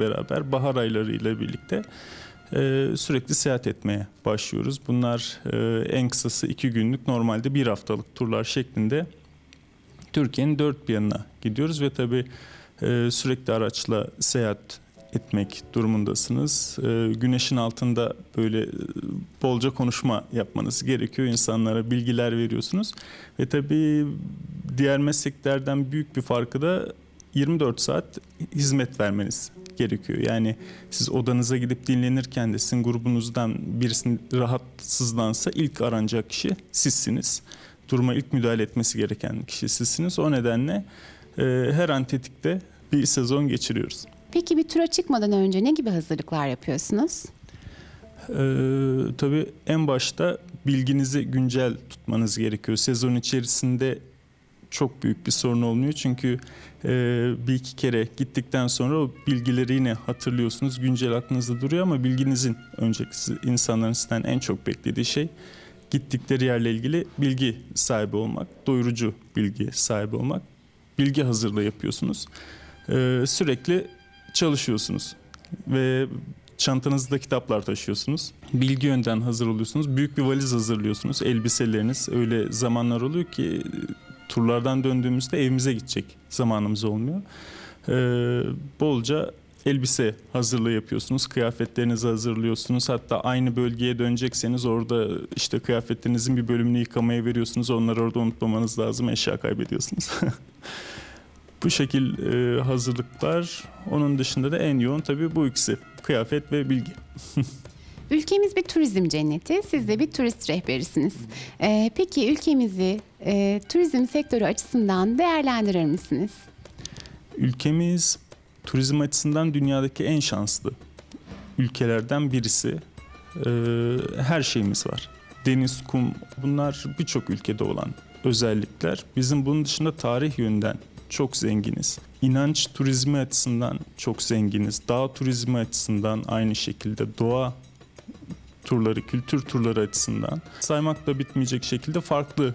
beraber bahar ayları ile birlikte e, sürekli seyahat etmeye başlıyoruz. Bunlar e, en kısası iki günlük normalde bir haftalık turlar şeklinde Türkiye'nin dört bir yanına gidiyoruz ve tabii e, sürekli araçla seyahat etmek durumundasınız. E, güneşin altında böyle e, bolca konuşma yapmanız gerekiyor. İnsanlara bilgiler veriyorsunuz. Ve tabii diğer mesleklerden büyük bir farkı da 24 saat hizmet vermeniz gerekiyor. Yani siz odanıza gidip dinlenirken de sizin grubunuzdan birisinin rahatsızlansa ilk aranacak kişi sizsiniz. Duruma ilk müdahale etmesi gereken kişi sizsiniz. O nedenle e, her an tetikte bir sezon geçiriyoruz. Peki bir tura çıkmadan önce ne gibi hazırlıklar yapıyorsunuz? Ee, tabii en başta bilginizi güncel tutmanız gerekiyor. Sezon içerisinde çok büyük bir sorun olmuyor çünkü e, bir iki kere gittikten sonra o bilgileri yine hatırlıyorsunuz. Güncel aklınızda duruyor ama bilginizin öncelikle insanların sizden en çok beklediği şey gittikleri yerle ilgili bilgi sahibi olmak, doyurucu bilgi sahibi olmak. Bilgi hazırlığı yapıyorsunuz. Ee, sürekli çalışıyorsunuz ve çantanızda kitaplar taşıyorsunuz. Bilgi yönden hazır oluyorsunuz. Büyük bir valiz hazırlıyorsunuz. Elbiseleriniz öyle zamanlar oluyor ki turlardan döndüğümüzde evimize gidecek zamanımız olmuyor. Ee, bolca elbise hazırlığı yapıyorsunuz. Kıyafetlerinizi hazırlıyorsunuz. Hatta aynı bölgeye dönecekseniz orada işte kıyafetlerinizin bir bölümünü yıkamaya veriyorsunuz. Onları orada unutmamanız lazım. Eşya kaybediyorsunuz. Bu şekil e, hazırlıklar. Onun dışında da en yoğun tabii bu ikisi. Kıyafet ve bilgi. Ülkemiz bir turizm cenneti, siz de bir turist rehberisiniz. Ee, peki ülkemizi e, turizm sektörü açısından değerlendirir misiniz? Ülkemiz turizm açısından dünyadaki en şanslı ülkelerden birisi. Ee, her şeyimiz var. Deniz, kum bunlar birçok ülkede olan özellikler. Bizim bunun dışında tarih yönden çok zenginiz. İnanç turizmi açısından çok zenginiz. Dağ turizmi açısından aynı şekilde doğa turları, kültür turları açısından saymakla bitmeyecek şekilde farklı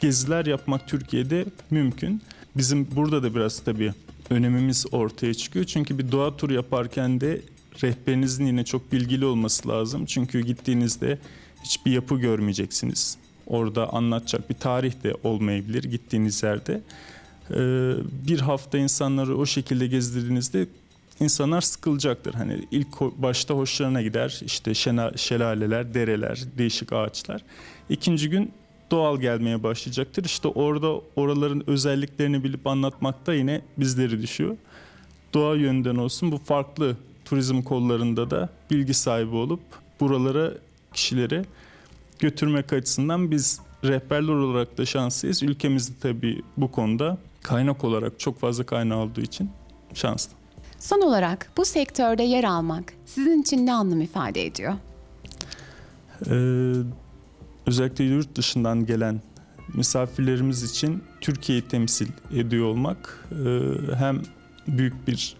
geziler yapmak Türkiye'de mümkün. Bizim burada da biraz tabii önemimiz ortaya çıkıyor. Çünkü bir doğa turu yaparken de rehberinizin yine çok bilgili olması lazım. Çünkü gittiğinizde hiçbir yapı görmeyeceksiniz. Orada anlatacak bir tarih de olmayabilir gittiğiniz yerde. Ee, bir hafta insanları o şekilde gezdirdiğinizde insanlar sıkılacaktır. Hani ilk başta hoşlarına gider işte şena, şelaleler, dereler, değişik ağaçlar. İkinci gün doğal gelmeye başlayacaktır. İşte orada oraların özelliklerini bilip anlatmakta yine bizleri düşüyor. Doğa yönden olsun bu farklı turizm kollarında da bilgi sahibi olup buralara kişileri götürmek açısından biz rehberler olarak da şanslıyız. Ülkemizde tabii bu konuda kaynak olarak çok fazla kaynağı olduğu için şanslı. Son olarak bu sektörde yer almak sizin için ne anlam ifade ediyor? Ee, özellikle yurt dışından gelen misafirlerimiz için Türkiye'yi temsil ediyor olmak e, hem büyük bir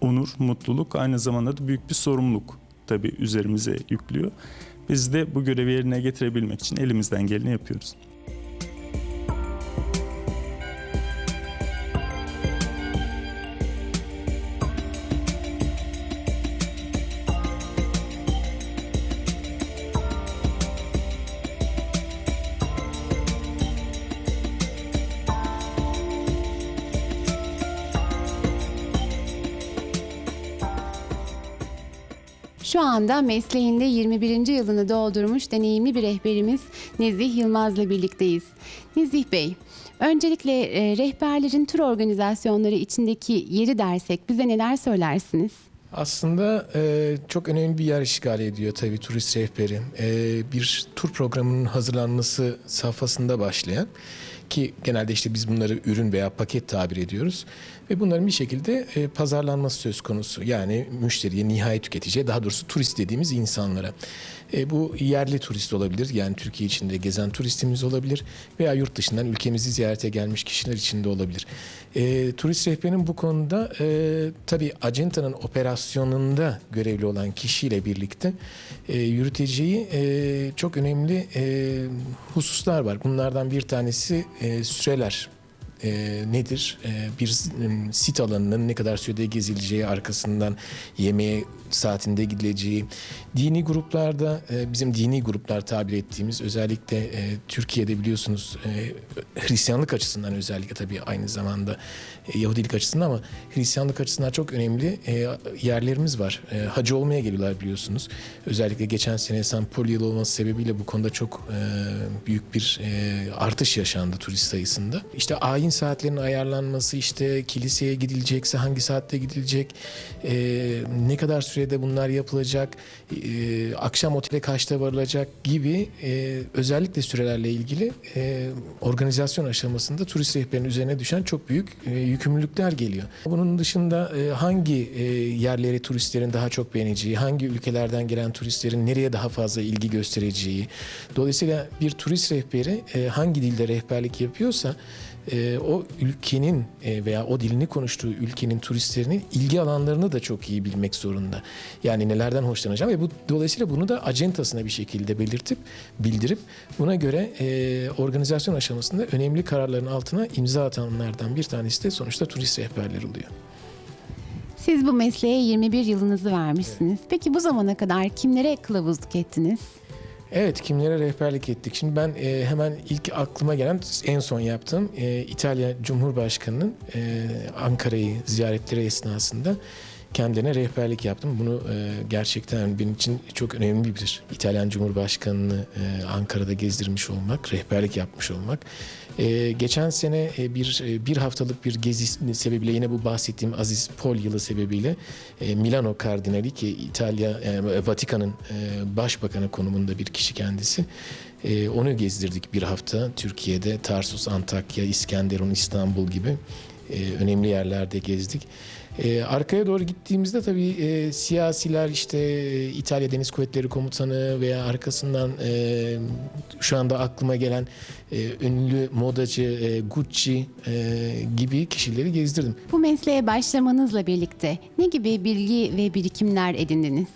onur, mutluluk aynı zamanda da büyük bir sorumluluk tabii üzerimize yüklüyor. Biz de bu görevi yerine getirebilmek için elimizden geleni yapıyoruz. Şu anda mesleğinde 21. yılını doldurmuş deneyimli bir rehberimiz Nezih Yılmaz'la birlikteyiz. Nezih Bey, öncelikle e, rehberlerin tur organizasyonları içindeki yeri dersek bize neler söylersiniz? Aslında e, çok önemli bir yer işgal ediyor tabii turist rehberi. E, bir tur programının hazırlanması safhasında başlayan ki genelde işte biz bunları ürün veya paket tabir ediyoruz ve bunların bir şekilde e, pazarlanması söz konusu. Yani müşteriye, nihai tüketiciye, daha doğrusu turist dediğimiz insanlara. E, bu yerli turist olabilir, yani Türkiye içinde gezen turistimiz olabilir veya yurt dışından ülkemizi ziyarete gelmiş kişiler içinde olabilir. E, turist rehberinin bu konuda e, tabii acentanın operasyonunda görevli olan kişiyle birlikte e, yürüteceği e, çok önemli e, hususlar var. Bunlardan bir tanesi e, süreler e, nedir? E, bir sit alanının ne kadar sürede gezileceği, arkasından yemeğe saatinde gidileceği. Dini gruplarda e, bizim dini gruplar tabir ettiğimiz özellikle e, Türkiye'de biliyorsunuz e, Hristiyanlık açısından özellikle tabii aynı zamanda e, Yahudilik açısından ama Hristiyanlık açısından çok önemli e, yerlerimiz var. E, hacı olmaya geliyorlar biliyorsunuz. Özellikle geçen sene St. Paul yılı olması sebebiyle bu konuda çok e, büyük bir e, artış yaşandı turist sayısında. İşte ayin saatlerinin ayarlanması, işte kiliseye gidilecekse hangi saatte gidilecek, e, ne kadar sürede bunlar yapılacak, e, akşam otele kaçta varılacak gibi e, özellikle sürelerle ilgili e, organizasyon aşamasında turist rehberinin üzerine düşen çok büyük e, yükümlülükler geliyor. Bunun dışında e, hangi e, yerleri turistlerin daha çok beğeneceği, hangi ülkelerden gelen turistlerin nereye daha fazla ilgi göstereceği. Dolayısıyla bir turist rehberi e, hangi dilde rehberlik yapıyorsa e, o ülkenin e, veya o dilini konuştuğu ülkenin turistlerinin ilgi alanlarını da çok iyi bilmek zorunda. Yani nelerden hoşlanacağım ve bu dolayısıyla bunu da acentasına bir şekilde belirtip bildirip buna göre e, organizasyon aşamasında önemli kararların altına imza atanlardan bir tanesi de sonuçta turist rehberleri oluyor. Siz bu mesleğe 21 yılınızı vermişsiniz. Peki bu zamana kadar kimlere kılavuzluk ettiniz? Evet, kimlere rehberlik ettik? Şimdi ben e, hemen ilk aklıma gelen en son yaptığım e, İtalya Cumhurbaşkanı'nın e, Ankara'yı ziyaretleri esnasında kendilerine rehberlik yaptım. Bunu e, gerçekten benim için çok önemli bir İtalyan Cumhurbaşkanı'nı e, Ankara'da gezdirmiş olmak, rehberlik yapmış olmak. E, geçen sene e, bir e, bir haftalık bir gezi sebebiyle yine bu bahsettiğim Aziz Pol yılı sebebiyle e, Milano Kardinali ki İtalya e, Vatikan'ın e, başbakanı konumunda bir kişi kendisi. E, onu gezdirdik bir hafta Türkiye'de Tarsus, Antakya, İskenderun, İstanbul gibi e, önemli yerlerde gezdik. E, arkaya doğru gittiğimizde tabii e, siyasiler işte e, İtalya Deniz Kuvvetleri Komutanı veya arkasından e, şu anda aklıma gelen e, ünlü modacı e, Gucci e, gibi kişileri gezdirdim. Bu mesleğe başlamanızla birlikte ne gibi bilgi ve birikimler edindiniz?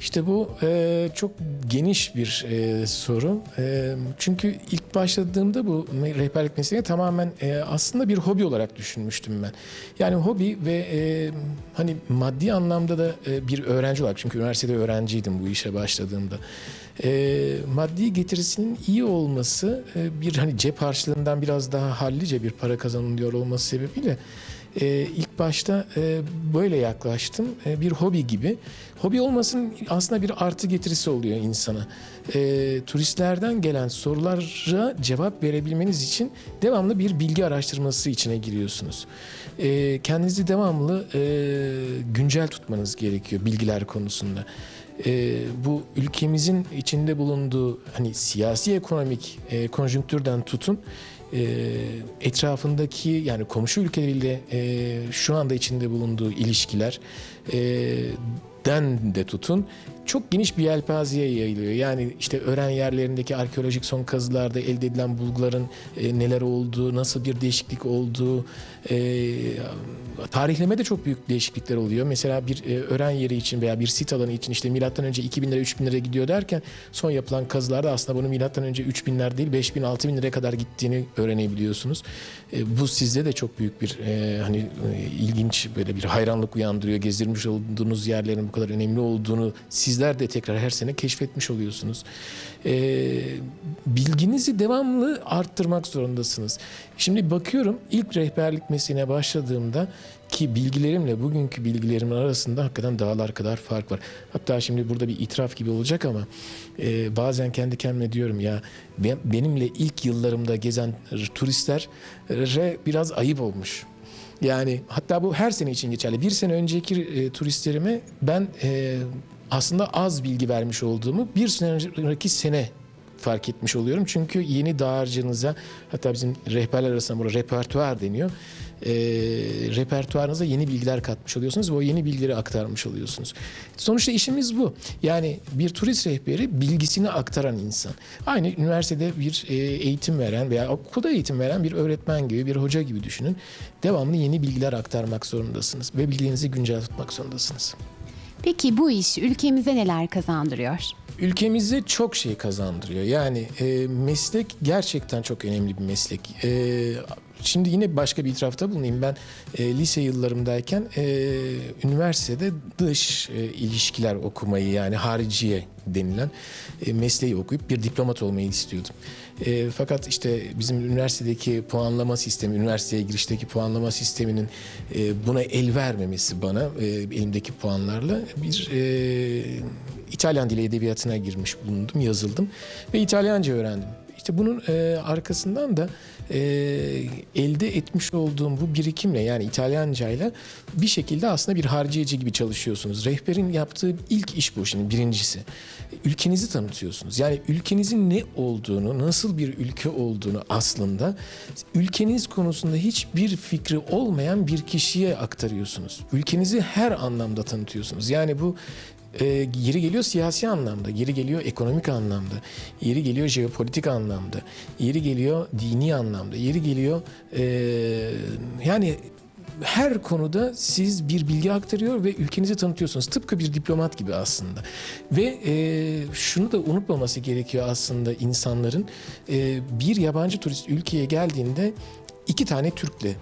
İşte bu e, çok geniş bir e, soru. E, çünkü ilk başladığımda bu rehberlik mesleğini tamamen e, aslında bir hobi olarak düşünmüştüm ben. Yani hobi ve e, hani maddi anlamda da e, bir öğrenci olarak çünkü üniversitede öğrenciydim bu işe başladığımda. E, maddi getirisinin iyi olması e, bir hani cep harçlığından biraz daha hallice bir para kazanılıyor olması sebebiyle e, ilk başta e, böyle yaklaştım. E, bir hobi gibi. Hobi olmasının aslında bir artı getirisi oluyor insana. E, turistlerden gelen sorulara cevap verebilmeniz için devamlı bir bilgi araştırması içine giriyorsunuz. E, kendinizi devamlı e, güncel tutmanız gerekiyor bilgiler konusunda. E, bu ülkemizin içinde bulunduğu hani siyasi ekonomik e, konjonktürden tutun etrafındaki yani komşu ülkeleriyle e, şu anda içinde bulunduğu ilişkiler e, den de tutun çok geniş bir yelpazeye yayılıyor. Yani işte öğren yerlerindeki arkeolojik son kazılarda elde edilen bulguların e, neler olduğu, nasıl bir değişiklik olduğu, e, tarihlemede çok büyük değişiklikler oluyor. Mesela bir e, öğren yeri için veya bir sit alanı için işte milattan önce 2000 lira 3000 lira gidiyor derken son yapılan kazılarda aslında bunun milattan önce 3000'ler değil 5000 6000 liraya kadar gittiğini öğrenebiliyorsunuz. E, bu sizde de çok büyük bir e, hani e, ilginç böyle bir hayranlık uyandırıyor. Gezdirmiş olduğunuz yerlerin bu kadar önemli olduğunu sizler de tekrar her sene keşfetmiş oluyorsunuz. E, bilginizi devamlı arttırmak zorundasınız. Şimdi bakıyorum ilk rehberlik mesleğine başladığımda ki bilgilerimle bugünkü bilgilerimin arasında hakikaten dağlar kadar fark var. Hatta şimdi burada bir itiraf gibi olacak ama e, bazen kendi kendime diyorum ya ben- benimle ilk yıllarımda gezen turistlere biraz ayıp olmuş. Yani hatta bu her sene için geçerli. Bir sene önceki e, turistlerime ben e, aslında az bilgi vermiş olduğumu bir sonraki sene fark etmiş oluyorum. Çünkü yeni dağarcığınıza hatta bizim rehberler arasında burada repertuar deniyor. E, repertuarınıza yeni bilgiler katmış oluyorsunuz ve o yeni bilgileri aktarmış oluyorsunuz. Sonuçta işimiz bu. Yani bir turist rehberi bilgisini aktaran insan. Aynı üniversitede bir e, eğitim veren veya okulda eğitim veren bir öğretmen gibi, bir hoca gibi düşünün. Devamlı yeni bilgiler aktarmak zorundasınız ve bilgilerinizi güncel tutmak zorundasınız. Peki bu iş ülkemize neler kazandırıyor? Ülkemize çok şey kazandırıyor. Yani e, meslek gerçekten çok önemli bir meslek. E, Şimdi yine başka bir itirafta bulunayım. Ben e, lise yıllarımdayken e, üniversitede dış e, ilişkiler okumayı yani hariciye denilen e, mesleği okuyup bir diplomat olmayı istiyordum. E, fakat işte bizim üniversitedeki puanlama sistemi, üniversiteye girişteki puanlama sisteminin e, buna el vermemesi bana e, elimdeki puanlarla bir e, İtalyan dili edebiyatına girmiş bulundum, yazıldım ve İtalyanca öğrendim. İşte bunun e, arkasından da e, elde etmiş olduğum bu birikimle yani İtalyancayla bir şekilde aslında bir harcayıcı gibi çalışıyorsunuz. Rehberin yaptığı ilk iş bu şimdi birincisi. Ülkenizi tanıtıyorsunuz. Yani ülkenizin ne olduğunu, nasıl bir ülke olduğunu aslında ülkeniz konusunda hiçbir fikri olmayan bir kişiye aktarıyorsunuz. Ülkenizi her anlamda tanıtıyorsunuz. Yani bu e, yeri geliyor siyasi anlamda, yeri geliyor ekonomik anlamda, yeri geliyor jeopolitik anlamda, yeri geliyor dini anlamda, yeri geliyor e, yani her konuda siz bir bilgi aktarıyor ve ülkenizi tanıtıyorsunuz. Tıpkı bir diplomat gibi aslında. Ve e, şunu da unutmaması gerekiyor aslında insanların. E, bir yabancı turist ülkeye geldiğinde iki tane Türk'le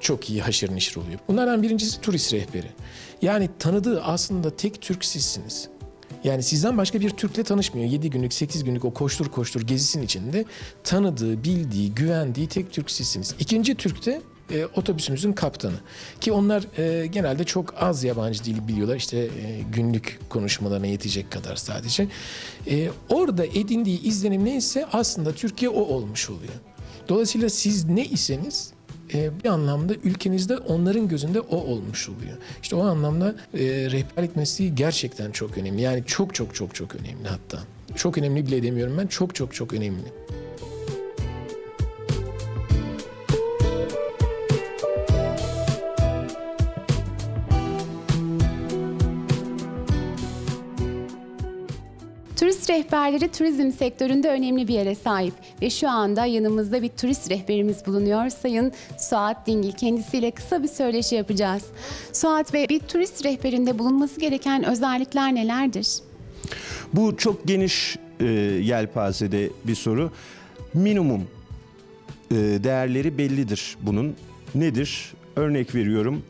çok iyi haşır neşir oluyor. Bunlardan birincisi turist rehberi. Yani tanıdığı aslında tek Türk sizsiniz. Yani sizden başka bir Türk'le tanışmıyor. 7 günlük, 8 günlük o koştur koştur gezisinin içinde tanıdığı, bildiği, güvendiği tek Türk sizsiniz. İkinci Türk de e, otobüsümüzün kaptanı. Ki onlar e, genelde çok az yabancı dil biliyorlar. İşte e, günlük konuşmalarına yetecek kadar sadece. E, orada edindiği izlenim neyse aslında Türkiye o olmuş oluyor. Dolayısıyla siz ne iseniz e, bir anlamda ülkenizde onların gözünde o olmuş oluyor. İşte o anlamda e, rehberlik mesleği gerçekten çok önemli. Yani çok çok çok çok önemli hatta. Çok önemli bile demiyorum ben. Çok çok çok önemli. Rehberleri turizm sektöründe önemli bir yere sahip ve şu anda yanımızda bir turist rehberimiz bulunuyor. Sayın Suat Dingil kendisiyle kısa bir söyleşi yapacağız. Suat Bey bir turist rehberinde bulunması gereken özellikler nelerdir? Bu çok geniş e, yelpazede bir soru. Minimum e, değerleri bellidir bunun. Nedir? Örnek veriyorum.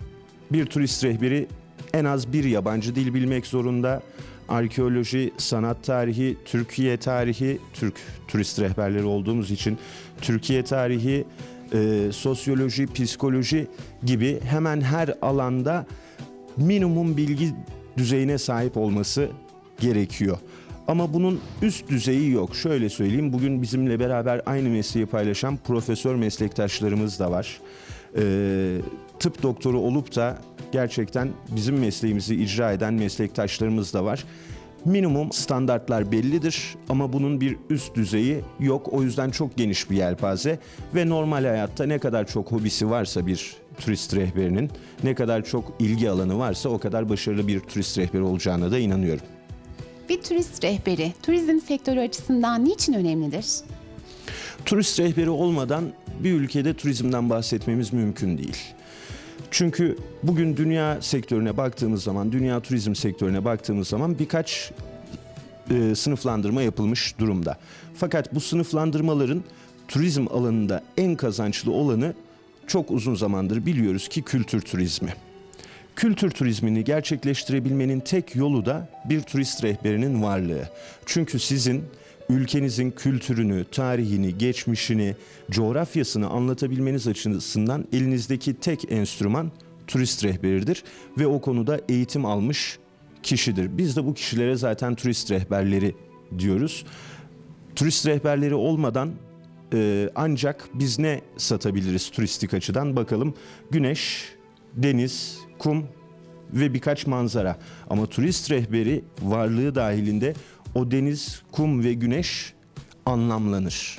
Bir turist rehberi en az bir yabancı dil bilmek zorunda. Arkeoloji, sanat tarihi, Türkiye tarihi, Türk turist rehberleri olduğumuz için Türkiye tarihi, e, sosyoloji, psikoloji gibi hemen her alanda minimum bilgi düzeyine sahip olması gerekiyor. Ama bunun üst düzeyi yok. Şöyle söyleyeyim, bugün bizimle beraber aynı mesleği paylaşan profesör meslektaşlarımız da var. Ee, tıp doktoru olup da gerçekten bizim mesleğimizi icra eden meslektaşlarımız da var. Minimum standartlar bellidir ama bunun bir üst düzeyi yok. O yüzden çok geniş bir yelpaze ve normal hayatta ne kadar çok hobisi varsa bir turist rehberinin, ne kadar çok ilgi alanı varsa o kadar başarılı bir turist rehberi olacağına da inanıyorum. Bir turist rehberi turizm sektörü açısından niçin önemlidir? Turist rehberi olmadan bir ülkede turizmden bahsetmemiz mümkün değil. Çünkü bugün dünya sektörüne baktığımız zaman, dünya turizm sektörüne baktığımız zaman birkaç e, sınıflandırma yapılmış durumda. Fakat bu sınıflandırmaların turizm alanında en kazançlı olanı çok uzun zamandır biliyoruz ki kültür turizmi. Kültür turizmini gerçekleştirebilmenin tek yolu da bir turist rehberinin varlığı. Çünkü sizin ülkenizin kültürünü, tarihini, geçmişini, coğrafyasını anlatabilmeniz açısından elinizdeki tek enstrüman turist rehberidir ve o konuda eğitim almış kişidir. Biz de bu kişilere zaten turist rehberleri diyoruz. Turist rehberleri olmadan e, ancak biz ne satabiliriz turistik açıdan bakalım. Güneş, deniz, kum ve birkaç manzara. Ama turist rehberi varlığı dahilinde o deniz, kum ve güneş anlamlanır.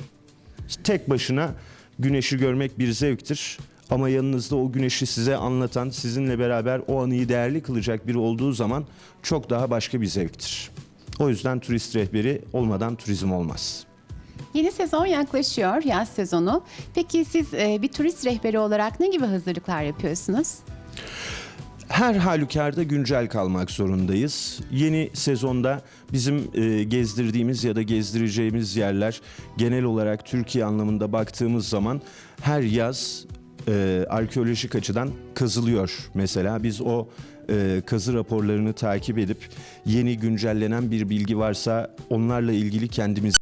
Tek başına güneşi görmek bir zevktir. Ama yanınızda o güneşi size anlatan, sizinle beraber o anıyı değerli kılacak biri olduğu zaman çok daha başka bir zevktir. O yüzden turist rehberi olmadan turizm olmaz. Yeni sezon yaklaşıyor, yaz sezonu. Peki siz e, bir turist rehberi olarak ne gibi hazırlıklar yapıyorsunuz? Her halükarda güncel kalmak zorundayız. Yeni sezonda bizim e, gezdirdiğimiz ya da gezdireceğimiz yerler genel olarak Türkiye anlamında baktığımız zaman her yaz e, arkeolojik açıdan kazılıyor. Mesela biz o e, kazı raporlarını takip edip yeni güncellenen bir bilgi varsa onlarla ilgili kendimiz